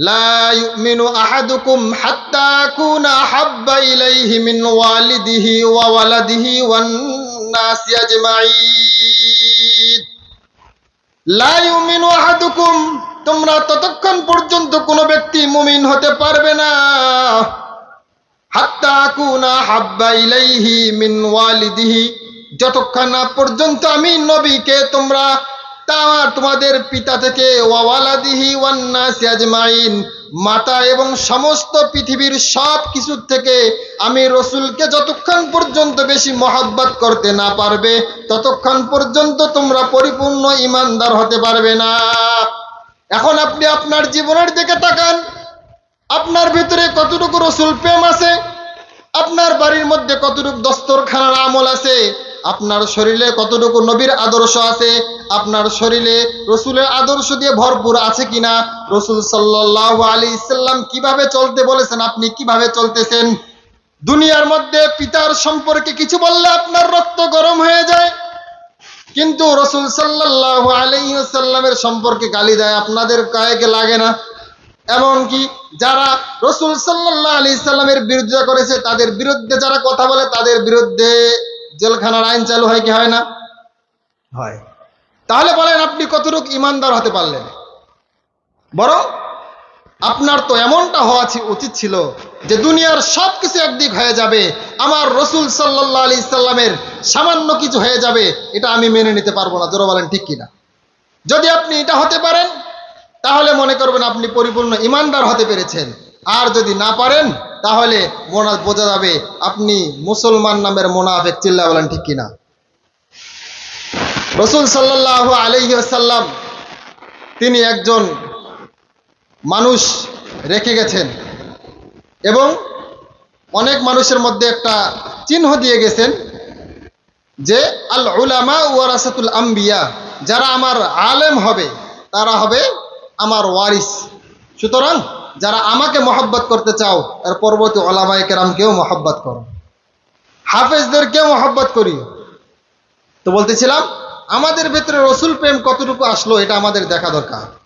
لا يؤمن أحدكم حتى أكون أحب إليه من والده وولده والناس أجمعين لا يؤمن أحدكم তোমরা ততক্ষণ পর্যন্ত কোনো ব্যক্তি মুমিন হতে পারবে না হাত্তা কুনা হাব্বা ইলাইহি মিন ওয়ালিদিহি যতক্ষণ না পর্যন্ত আমি নবীকে তোমরা তোমাদের পিতা থেকে মাতা এবং সমস্ত পৃথিবীর সব কিছু থেকে আমি রসুলকে যতক্ষণ পর্যন্ত বেশি মহাব্বত করতে না পারবে, ততক্ষণ পর্যন্ত তোমরা পরিপূর্ণ ইমানদার হতে পারবে না। এখন আপনি আপনার জীবনের দিকে তাকান। আপনার ভিতরে কতটুকু রসুল প্রেম আছে? আপনার বাড়ির মধ্যে কতটুকু দস্তরখানার আমল আছে? আপনার শরীরে কতটুকু নবীর আদর্শ আছে? আপনার শরীরে রসুলের আদর্শ দিয়ে ভরপুর আছে কিনা? রসুল সাল্লাহ আলী ইসাল্লাম কীভাবে চলতে বলেছেন? আপনি কীভাবে চলতেছেন? দুনিয়ার মধ্যে পিতার সম্পর্কে কিছু বললে আপনার রক্ত গরম হয়ে যায়। কিন্তু রসুল সাল্লাহ আলাইসাল্লামের সম্পর্কে গালি দেয়, আপনাদের কয়েকে লাগে না। এমনকি যারা রসুল সাল্লাহ আলি সাল্লামের বিরুদ্ধে করেছে, তাদের বিরুদ্ধে যারা কথা বলে, তাদের বিরুদ্ধে জেলখানার আইন চালু হয় কি হয় না? হয়। তাহলে বলেন আপনি কতটুকু ইমানদার হতে পারলেন? বরং আপনার তো এমনটা হওয়া উচিত ছিল যে দুনিয়ার সব কিছু একদিক হয়ে যাবে আমার রসুল সাল্লাহ আলি সাল্লামের সামান্য কিছু হয়ে যাবে এটা আমি মেনে নিতে পারব না। জোর বলেন ঠিক কিনা? যদি আপনি এটা হতে পারেন তাহলে মনে করবেন আপনি পরিপূর্ণ ইমানদার হতে পেরেছেন। আর যদি না পারেন তাহলে মোনা বোঝা যাবে আপনি মুসলমান নামের মোনাফেক চিল্লা বলেন ঠিক কিনা। রসুল সাল্লাহ আলহ্লাম তিনি একজন মানুষ রেখে গেছেন এবং অনেক মানুষের মধ্যে একটা চিহ্ন দিয়ে গেছেন যে আল উলামা ওয়ারাসাতুল আম্বিয়া, যারা আমার আলেম হবে, তারা হবে আমার ওয়ারিস। সুতরাং যারা আমাকে মহব্বত করতে চাও, এর পরবর্তী ওলামায় কেরাম কেউ মহব্বত করো। হাফেজদেরকেও মহব্বত করি। তো বলতেছিলাম, আমাদের ভেতরে রসুল প্রেম কতটুকু আসলো, এটা আমাদের দেখা দরকার।